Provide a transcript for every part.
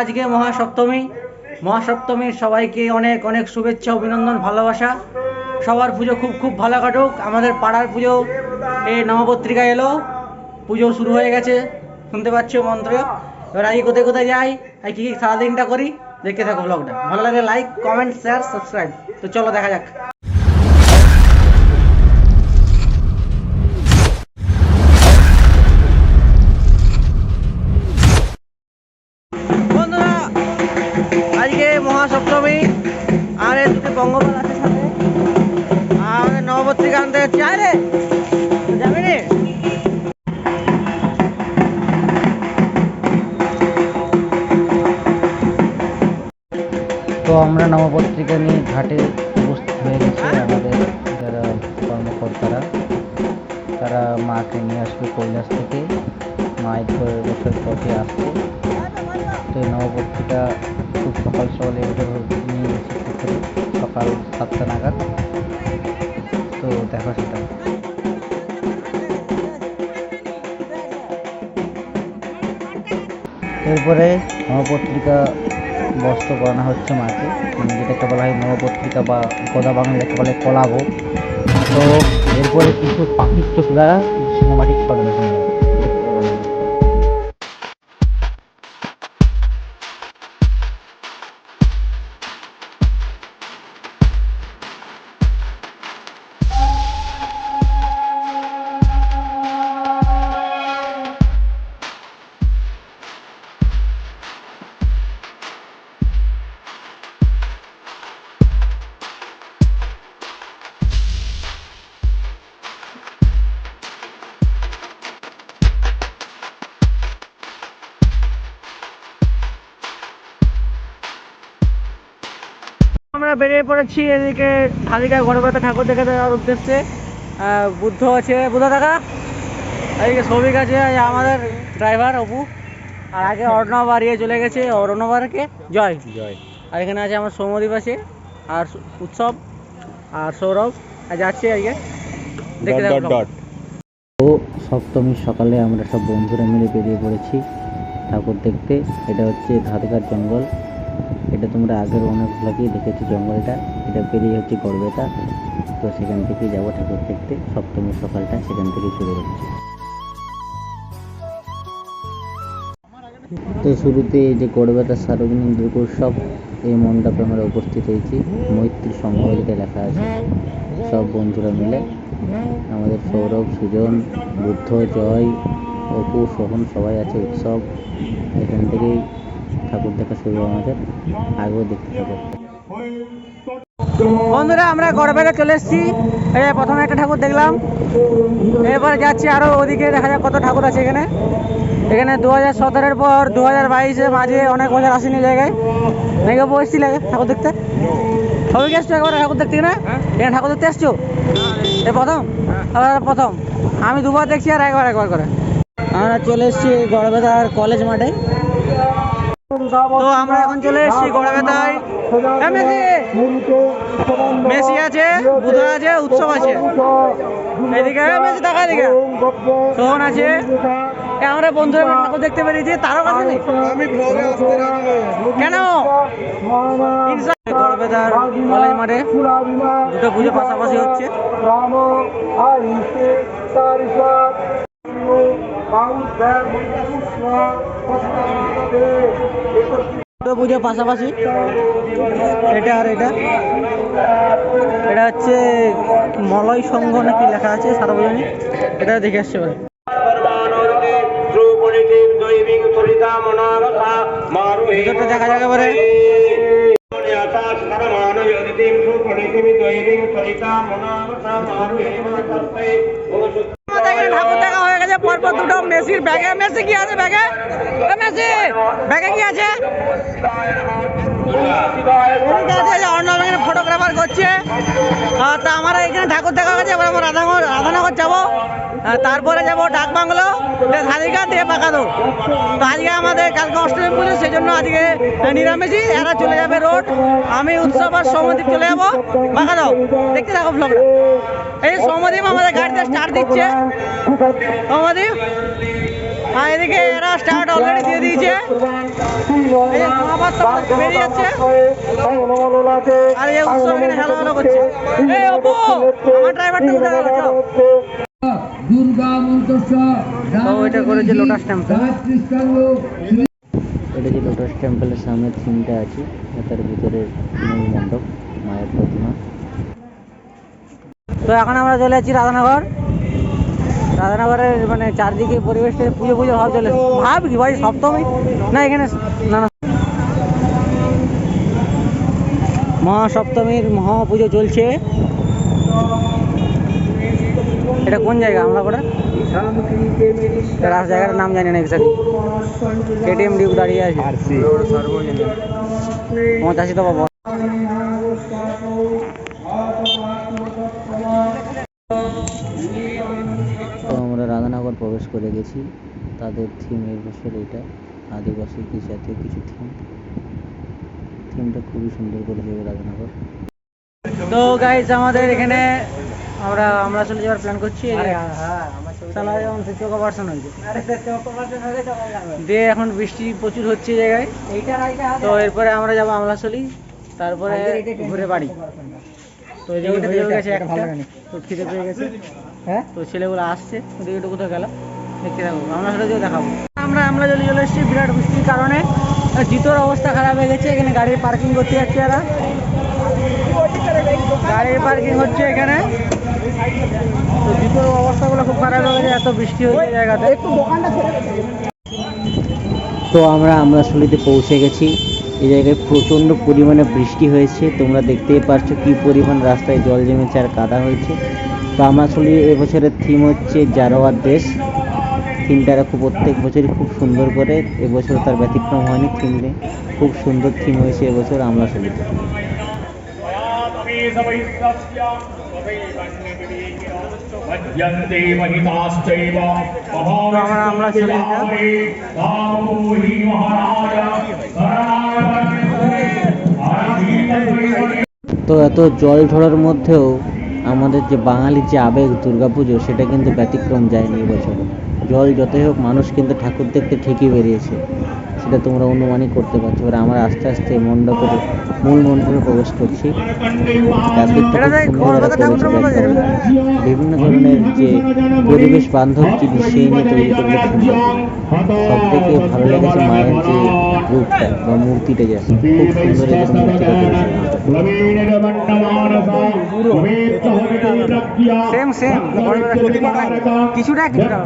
আজকে মহাসপ্তমী। মহাসপ্তমীর সবাইকে অনেক অনেক শুভেচ্ছা, অভিনন্দন, ভালোবাসা। সবার পুজো খুব খুব ভালো কাটুক। আমাদের পাড়ার পুজো এই নবপত্রিকা এলো। পুজো শুরু হয়ে গেছে। শুনতে পাচ্ছ মন্ত্র? এবার আজকে কোথায় কোথায় যাই? আর কী কী সারাদিনটা করি? দেখতে থাকো ব্লগটা ভালো লাগে লাইক কমেন্ট শেয়ার সাবস্ক্রাইব তো চলো দেখা যাক। তো আমরা নবপত্রিকা নিয়ে ঘাটে উপস্থিত হয়ে গেছি আমাদের যারা কর্মকর্তারা। তারা মাকে নিয়ে আসবে কৈলাস থেকে। মায়ের করে বছর পথে আসছে তো নবপত্রিকা খুব সকাল সকালে নিয়ে সকাল সাতটা নাগাদ। তো দেখো সেটা। এরপরে নবপত্রিকা বস্ত্র করানো হচ্ছে মাকে। যেটাকে বলা হয় নবপত্রিকা বা গোদা বাংলা যাকে বলে কলাবো তো এরপরে কিছু চোখ দ্বারা সিনেমাটিক করানো আমরা বেরিয়ে পড়েছি এদিকে ঢালিকা গণপতি ঠাকুর দেখে দেওয়ার উদ্দেশ্যে। বুদ্ধ আছে। বুদ্ধ দাদা এদিকে শ্রমিক আছে আমাদের ড্রাইভার অপু। আর আগে অর্ণব আর ইয়ে চলে গেছে অর্ণবারকে জয়। জয়। আর এখানে আছে আমার সৌমদীপ আছে আর উৎসব আর সৌরভ। আর যাচ্ছে আজকে দেখতে থাকো ও সপ্তমীর সকালে আমরা সব বন্ধুরা মিলে বেরিয়ে পড়েছি ঠাকুর দেখতে। এটা হচ্ছে ধাদকার জঙ্গল। এটা তোমরা আগের অনেক ব্লগেই দেখেছ জঙ্গলটা। এটা পেরিয়ে হচ্ছে গড়বেতা। তো সেখান থেকে যাব ঠাকুর দেখতে। সপ্তমীর সকালটা সেখান থেকে শুরু হচ্ছে। তো শুরুতে যে গড়বেতা সার্বজনীন দুর্গোৎসব, এই মণ্ডপে আমরা উপস্থিত হয়েছি। মৈত্রী সংঘ লেখা আছে। সব বন্ধুরা মিলে। আমাদের সৌরভ, সুজন, বুদ্ধ, জয়, অপু সোহন সবাই আছে উৎসব। এখান থেকেই ঠাকুর দেখা শুরু আমাদের। আগেও দেখতে থাকো। বন্ধুরা, আমরা গড়বেড়ে চলে এসেছি। প্রথমে একটা ঠাকুর দেখলাম। এরপরে যাচ্ছি আরও ওদিকে, দেখা যাক কত ঠাকুর আছে এখানে। এখানে দু হাজার সতেরোর পর দু হাজার বাইশের মাঝে অনেক বছর আসেনি জায়গায়। নাকি বসছি লাগে ঠাকুর দেখতে? সবাইকে এসছো একবার ঠাকুর দেখতে না এখানে ঠাকুর দেখতে এসছো? এ, প্রথম? প্রথম। আমি দুবার দেখছি আর একবার একবার করে। আমরা চলে এসেছি গড়বেতার কলেজ মাঠে। তো আমরা এখন চলে এসেছি গড়বেতায় মেসি আছে বুধা আছে উৎসব আছে। এদিকে মেসি দেখা এদিকে। সোহন আছে। আমরা বন্ধুরা ঠাকুর দেখতে পেরেছি তারও কাছে নেই কেন? কলেজ মাঠে দুটো পুজো পাশাপাশি হচ্ছে। পুজো পাশাপাশি এটা আর এটা। এটা হচ্ছে মলয় সংঘ নাকি লেখা আছে সার্বজনীন। এটা দেখে আসছে ভিতরটা দেখা যাক এবারে আমাদের ঠাকুর দেখা হয়ে গেছে পরপর দুটো মেসির ব্যাগে মেসি কি আছে ব্যাগে এ মেসি ব্যাগে কি আছে এদিকে আছে যে অর্ণব এখানে ফটোগ্রাফার করছে আহ, তা আমরা এখানে ঠাকুর দেখা গেছে, এবার আমরা রাধানগর রাধানগর যাব। তারপরে যাব ডাক বাংলো ধারিকা দিয়ে পাকাদো তো আজকে আমাদের কালকে অষ্টমী পুজো সেই জন্য আজকে নিরামিষই, এরা চলে যাবে রোড। আমি উৎসব আর সৌমদ্বীপ চলে যাব। পাকাদো দেখতে থাকো ব্লগটা এই সৌমদ্বীপ আমাদের গাড়িতে স্টার্ট দিচ্ছে। সৌমদ্বীপ আর এদিকে এরা স্টার্ট অলরেডি দিয়ে দিয়েছে। এই মহাভারত তো বেরিয়ে যাচ্ছে। আর এই উৎসব এখানে হ্যালো হ্যালো করছে। এই অপু আমার ড্রাইভারটা উঠে গেল চল দুর্গা মন্ত্রস্য তো এটা করেছে লোটাস টেম্পল এটা যে লোটাস টেম্পলের সামনে থিমটা আছে তার ভিতরে মূল মণ্ডপ মায়ের প্রতিমা। তো এখন আমরা চলে যাচ্ছি রাধানগর। রাধানগরের মানে চারদিকে পরিবেশটা পুজো পুজো ভাব চলে ভাব কি ভাই সপ্তমী না এখানে না না। মহাসপ্তমীর মহাপুজো চলছে। এটা কোন জায়গা? আমরা রাস জায়গাটার নাম জানি না এক্সাক্টলি কেটিএম ডিউক দাঁড়িয়ে আছে। পঁচাশি তো পাবো প্রবেশ করে গেছি। তাদের থিম এই বছর এটা আদিবাসী কি জাতীয় কিছু থিম থিমটা খুবই সুন্দর করেছে এই রাধানগর। তো গাইজ আমাদের এখানে আমরা আমরা চলে যাওয়ার প্ল্যান করছি। সালা যেমন চোখা পার্সন হয়েছে। দিয়ে এখন বৃষ্টি প্রচুর হচ্ছে এই জায়গায়। তো এরপরে আমরা যাব আমলাশলি। তারপরে ঘুরে বাড়ি। তো হয়ে গেছে একটা। তো খিদে পেয়ে গেছে। হ্যাঁ? তো ছেলেগুলো আসছে ওদিকে একটু কোথাও গেল। দেখতে থাকব আমরা সেটা দিয়ে দেখাবো। আমরা আমরা চলে চলে এসেছি বিরাট বৃষ্টির কারণে জিতোর অবস্থা খারাপ হয়ে গেছে এখানে গাড়ির পার্কিং করতে যাচ্ছে এরা। গাড়ির পার্কিং হচ্ছে এখানে। তো জুতোর অবস্থাগুলো খুব খারাপ হয়ে গেছে এত বৃষ্টি হচ্ছে জায়গাতে। একটু দোকানটা তো আমরা আমরা পৌঁছে গেছি। এই জায়গায় প্রচণ্ড পরিমাণে বৃষ্টি হয়েছে। তোমরা দেখতেই পারছ কি পরিমাণ রাস্তায় জল জমেছে আর কাদা হয়েছে। তো আমার আসলে এবছরের থিম হচ্ছে জারোয়ার দেশ। থিমটা খুব প্রত্যেক বছরই খুব সুন্দর করে। এবছর তার ব্যতিক্রম হয়নি থিম খুব সুন্দর থিম হয়েছে এবছর আমরা শুনি আমরা তো এত জল ঝড়ার মধ্যেও আমাদের যে বাঙালির যে আবেগ দুর্গাপুজো, সেটা কিন্তু ব্যতিক্রম যায়নি এবছর জল যতই হোক, মানুষ কিন্তু ঠাকুর দেখতে ঠিকই বেরিয়েছে। সেটা তোমরা অনুমানই করতে পারছ। এবার আমরা আস্তে আস্তে মণ্ডপের মূল মণ্ডপে প্রবেশ করছি। বিভিন্ন ধরনের যে পরিবেশ বান্ধব জিনিস সেই নিয়ে তৈরি করলে সব থেকে ভালো লেগেছে মায়ের যে রূপটা বা মূর্তিটা যে খুব সুন্দর এদের মূর্তিটা সেম সেম কিছুটা কিছুটা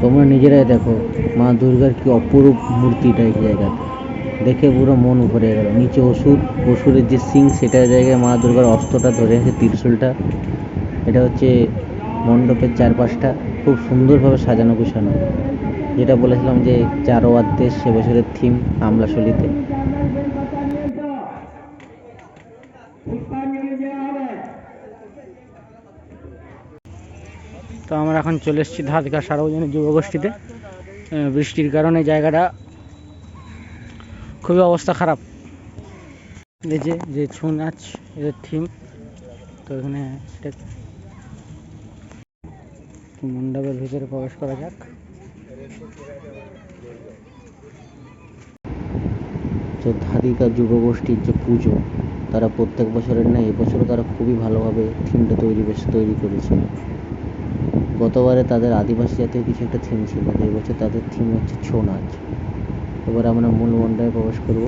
তোমরা নিজেরাই দেখো, মা দুর্গার কি অপরূপ মূর্তিটা এই জায়গাতে। দেখে পুরো মন ভরে গেল। নিচে অসুর, অসুরের যে সিং সেটার জায়গায় মা দুর্গার অস্ত্রটা ধরে আছে ত্রিশূলটা। এটা হচ্ছে মণ্ডপের চারপাশটা খুব সুন্দরভাবে সাজানো গুছানো। যেটা বলেছিলাম যে চারোয়ার দেশ সে বছরের থিম আমলাশলিতে। তো আমরা এখন চলে এসেছি ধাদকা সার্বজনীন যুবগোষ্ঠীতে। বৃষ্টির কারণে জায়গাটা খুবই অবস্থা খারাপ। এই যে যে ছৌ নাচ এদের থিম, তো এখানে মণ্ডপের ভিতরে প্রবেশ করা যাক। তো ধাদিকা যুবগোষ্ঠীর যে পুজো, তারা প্রত্যেক বছরের নেই এবছরও তারা খুবই ভালোভাবে থিমটা তৈরি বেশ তৈরি করেছে। গতবারে তাদের আদিবাসী জাতীয় কিছু একটা থিম ছিল তো এবছর তাদের থিম হচ্ছে ছৌ নাচ। এবার আমরা মূল মণ্ডপে প্রবেশ করব।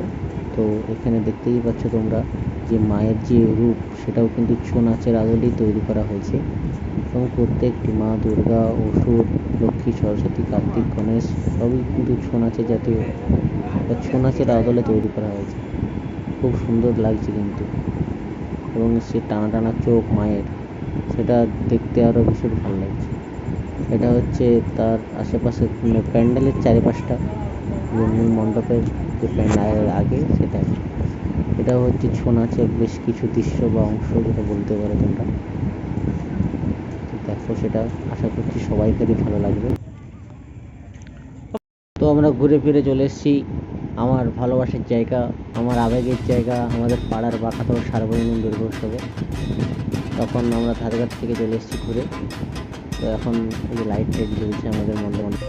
তো এখানে দেখতেই পাচ্ছ তোমরা যে মায়ের যে রূপ, সেটাও কিন্তু ছৌ নাচের আদলেই তৈরি করা হয়েছে। এবং প্রত্যেকটি মা, দুর্গা, অসুর, লক্ষ্মী, সরস্বতী, কার্তিক, গণেশ, সবই কিন্তু ছৌ নাচের জাতীয় বা ছৌ নাচের আদলে তৈরি করা হয়েছে। খুব সুন্দর লাগছে কিন্তু। এবং সে টানা টানা চোখ মায়ের। সেটা দেখতে আরও ভীষণ ভালো লাগছে। এটা হচ্ছে তার আশেপাশে মানে প্যান্ডেলের চারিপাশটা মূল মণ্ডপের যে প্যান্ডেলের আগে সেটা। এটা হচ্ছে ছৌ নাচের বেশ কিছু দৃশ্য বা অংশ যেটা বলতে পারো তোমরা। দেখো সেটা, আশা করছি সবাইকারই ভালো লাগবে। তো আমরা ঘুরে ফিরে চলে এসেছি আমার ভালোবাসার জায়গা, আমার আবেগের জায়গা, আমাদের পাড়ার বাঁকাতর সার্বজনীন দুর্গোৎসবে। তখন আমরা ধারঘাট থেকে চলে এসেছি ঘুরে। তো এখন এই লাইট টাইট জ্বলছে আমাদের মধ্যে।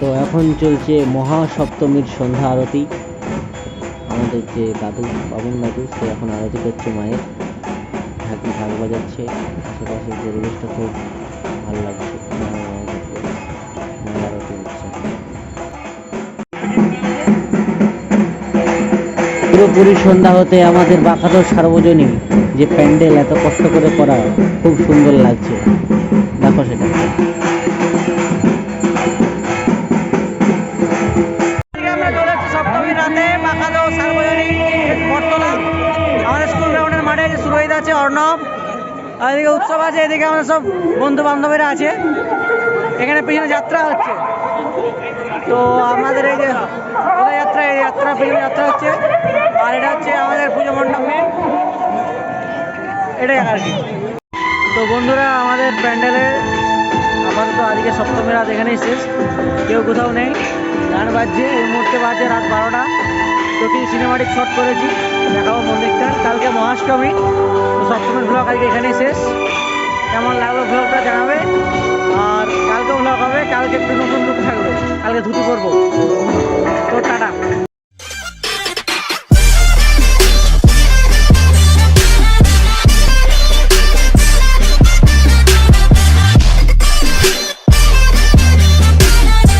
তো এখন চলছে মহাসপ্তমীর সন্ধ্যা আরতি। আমাদের যে দাদু, বাবুন দাদু, সে এখন আরতি করছে মায়ের। ঢাকি ঢাক বাজাচ্ছে। আশেপাশের পরিবেশটা খুব ভালো লাগছে। পুরোপুরি সন্ধ্যা হতে আমাদের বাঁকাতর সার্বজনীন যে প্যান্ডেল এত কষ্ট করে করা খুব সুন্দর লাগছে। দেখো সেটা। এদিকে উৎসব আছে এদিকে আমাদের সব বন্ধু বান্ধবীরা আছে এখানে পিছনে যাত্রা হচ্ছে তো আমাদের এই যে যাত্রা এই যাত্রা হচ্ছে। আর এটা হচ্ছে আমাদের পুজো মণ্ডপ। এটাই আর কি। তো বন্ধুরা, আমাদের প্যান্ডেলের আপাতত আজকে সপ্তমী রাত এখানেই শেষ। কেউ কোথাও নেই। গান বাজছে, এই মুহূর্তে বাজছে রাত বারোটা। তো কিছু সিনেমাটিক শট করেছি। দেখাবো মন্দিরটা। কালকে মহাষ্টমী। তো সপ্তমীর ব্লগ আজকে এখানেই শেষ। কেমন লাগল ব্লগটা জানাবে? আর কালকে ব্লগ হবে। কালকে একটু নতুন লুক থাকবে। কালকে ধুতি পরবো। তো